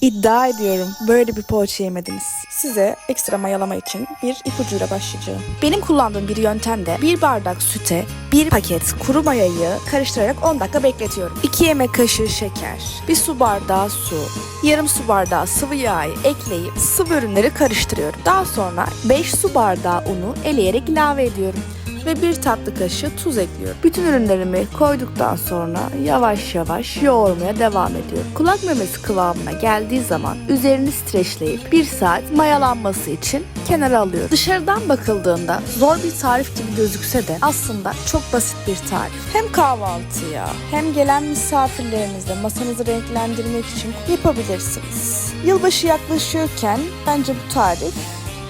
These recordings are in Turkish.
İddia ediyorum böyle bir poğaça yemediniz. Size ekstra mayalama için bir ipucuyla başlayacağım. Benim kullandığım bir yöntemde bir bardak süte bir paket kuru mayayı karıştırarak 10 dakika bekletiyorum. 2 yemek kaşığı şeker, bir su bardağı su, yarım su bardağı sıvı yağ ekleyip sıvı ürünleri karıştırıyorum. Daha sonra 5 su bardağı unu eleyerek ilave ediyorum ve bir tatlı kaşığı tuz ekliyorum. Bütün ürünlerimi koyduktan sonra yavaş yavaş yoğurmaya devam ediyorum. Kulak memesi kıvamına geldiği zaman üzerini streçleyip bir saat mayalanması için kenara alıyorum. Dışarıdan bakıldığında zor bir tarif gibi gözükse de aslında çok basit bir tarif. Hem kahvaltıya hem gelen misafirlerinizle masanızı renklendirmek için yapabilirsiniz. Yılbaşı yaklaşıyorken bence bu tarif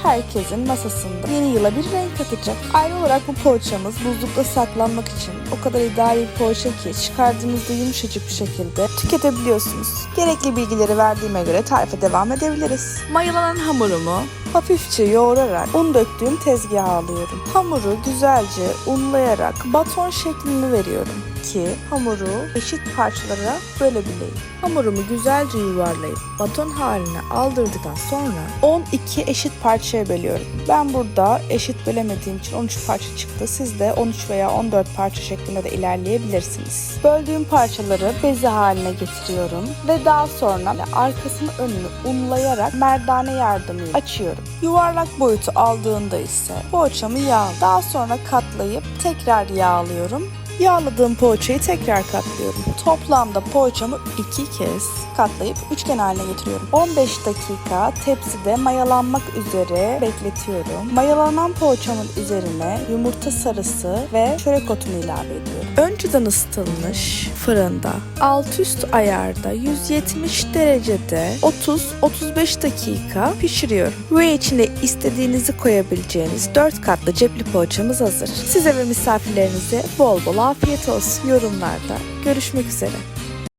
herkesin masasında yeni yıla bir renk katacak. Ayrı olarak bu poğaçamız buzlukta saklanmak için o kadar ideal bir poğaça ki çıkardığınızda yumuşacık bir şekilde tüketebiliyorsunuz. Gerekli bilgileri verdiğime göre tarife devam edebiliriz. Mayalanan hamurumu hafifçe yoğurarak un döktüğüm tezgaha alıyorum. Hamuru güzelce unlayarak baton şeklini veriyorum ki hamuru eşit parçalara bölebileyim. Hamurumu güzelce yuvarlayıp baton haline aldırdıktan sonra 12 eşit parçaya bölüyorum. Ben burada eşit bölemediğim için 13 parça çıktı. Siz de 13 veya 14 parça şeklinde de ilerleyebilirsiniz. Böldüğüm parçaları bezi haline getiriyorum ve daha sonra arkasını önünü unlayarak merdane yardımıyla açıyorum. Yuvarlak boyutu aldığında ise poğaçamı yağ. Daha sonra katlayıp tekrar yağlıyorum. Yağladığım poğaçayı tekrar katlıyorum. Toplamda poğaçamı iki kez katlayıp üçgen haline getiriyorum. 15 dakika tepside mayalanmak üzere bekletiyorum. Mayalanan poğaçamın üzerine yumurta sarısı ve çörek otunu ilave ediyorum. Önceden ısıtılmış fırında alt üst ayarda 170 derecede 30-35 dakika pişiriyorum. Ve içine istediğinizi koyabileceğiniz 4 katlı cepli poğaçamız hazır. Size ve misafirlerinize bol bol afiyet olsun yorumlarda. Görüşmek üzere.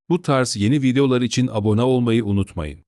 Bu tarz yeni videolar için abone olmayı unutmayın.